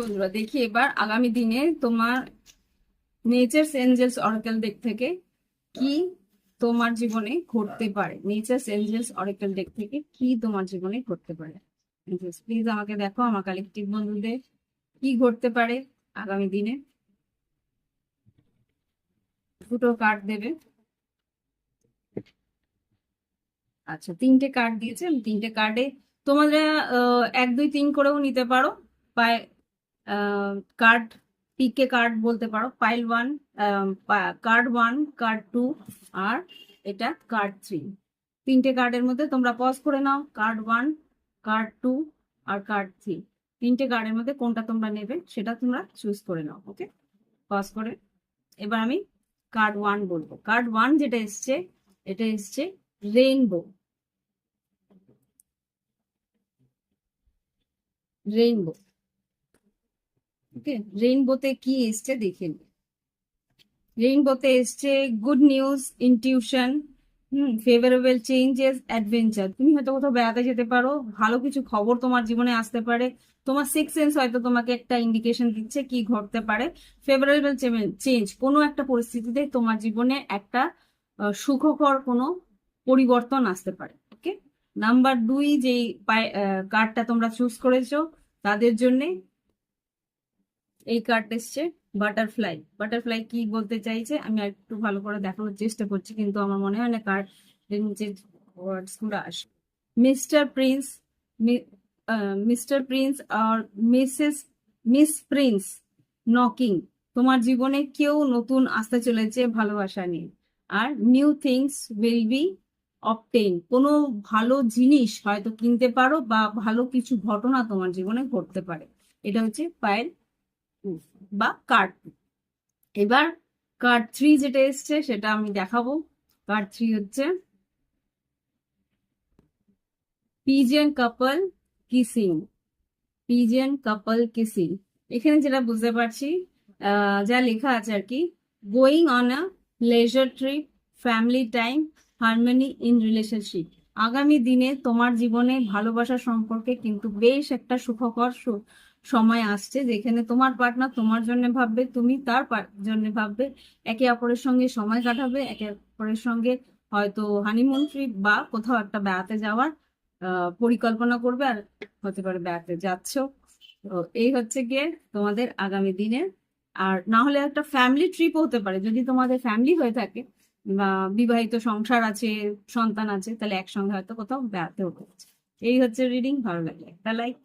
বন্ধুরা, দেখি এবার আগামী দিনে তোমার নেচার্স এঞ্জেলস অরাকেল ডেক থেকে কি তোমার জীবনে ঘটতে পারে? নেচার্স এঞ্জেলস অরাকেল ডেক থেকে কি তোমার জীবনে ঘটতে পারে? প্লিজ আমাকে দেখো আমার কালেকটিভ বন্ধুদের কি ঘটতে পারে আগামী দিনে। দুটো কার্ড দেবে। আচ্ছা তিনটে কার্ড দিয়েছে। তিনটে কার্ডে তোমরা এক, দুই, তিন করেও নিতে পারো। পায় কার্ড পিকে কার্ড বলতে পারো pile one card one card two আর এটা কার্ড থ্রি তিনটে কার্ডের মধ্যে তোমরা পজ করে নাও কার্ড ওয়ান কার্ড টু আর কার্ড থ্রি তিনটে কার্ডের মধ্যে কোনটা তোমরা নেবে সেটা তোমরা চুজ করে নাও ওকে পজ করে। এবার আমি কার্ড ওয়ান বলব। কার্ড ওয়ান যেটা এসছে, এটা এসছে রেইনবো রেইনবো ওকে, রেইনবোতে কি এসছে দেখে নি। রেইনবোতে এসছে good news, intuition, hmm, favourable changes, adventure. তুমি হয়তো কোথাও বেড়াতে যেতে পারো, ভালো কিছু খবর তোমার জীবনে আসতে পারে। তোমার সিক্স সেন্স হয়তো তোমাকে একটা ইন্ডিকেশন দিচ্ছে কি ঘটতে পারে। ফেভারেবল চেঞ্জ কোনো একটা পরিস্থিতিতে তোমার জীবনে একটা সুখকর কোনো পরিবর্তন আসতে পারে ওকে নাম্বার দুই, যেই কার্ডটা তোমরা চুজ করেছ, তাদের জন্যে এই কার্ড এসছে বাটারফ্লাই বাটারফ্লাই কি বলতে চাইছে? আমি একটু ভালো করে দেখানোর চেষ্টা করছি, কিন্তু আমার মনে হয় না কার্ড নিচে ওয়ার্ডসগুলো আসে মিস্টার প্রিন্স মিস্টার প্রিন্স আর মিসেস মিস প্রিন্স নকিং তোমার জীবনে কেউ নতুন আসতে চলেছে ভালোবাসা নিয়ে। আর new things will be obtain কোনো ভালো জিনিস হয়তো কিনতে পারো বা ভালো কিছু ঘটনা তোমার জীবনে ঘটতে পারে। এটা হচ্ছে পায়েল বা কার্ড এবার কার্ড থ্রি যেটা এসছে, সেটা আমি দেখাবো। কার্ড থ্রি হচ্ছে pigeon couple kissing pigeon couple kissing এখানে যেটা বুঝতে পারছি যা লেখা আছে আর কি going on a leisure trip family time harmony in relationship আগামী দিনে তোমার জীবনে ভালোবাসা সম্পর্কে কিন্তু বেশ একটা সুখকর সময় আসছে যেখানে তোমার পার্টনার তোমার জন্য ভাববে, তুমি তার জন্য ভাববে। একে অপরের সঙ্গে সময় কাটাবে, একে অপরের সঙ্গে হয়তো হানিমুন ট্রিপ বা কোথাও একটা বেড়াতে যাওয়ার পরিকল্পনা করবে আর হতে পারে বেড়াতে যাচ্ছ। তো এই হচ্ছে গিয়ে তোমাদের আগামী দিনে। আর না হলে একটা ফ্যামিলি ট্রিপ হতে পারে। যদি তোমাদের ফ্যামিলি হয়ে থাকে বা বিবাহিত সংসার আছে, সন্তান আছে, তাহলে একসঙ্গে হয়তো কোথাও বেড়াতে হতে এই হচ্ছে রিডিং ভালো লাগলে একটা লাইক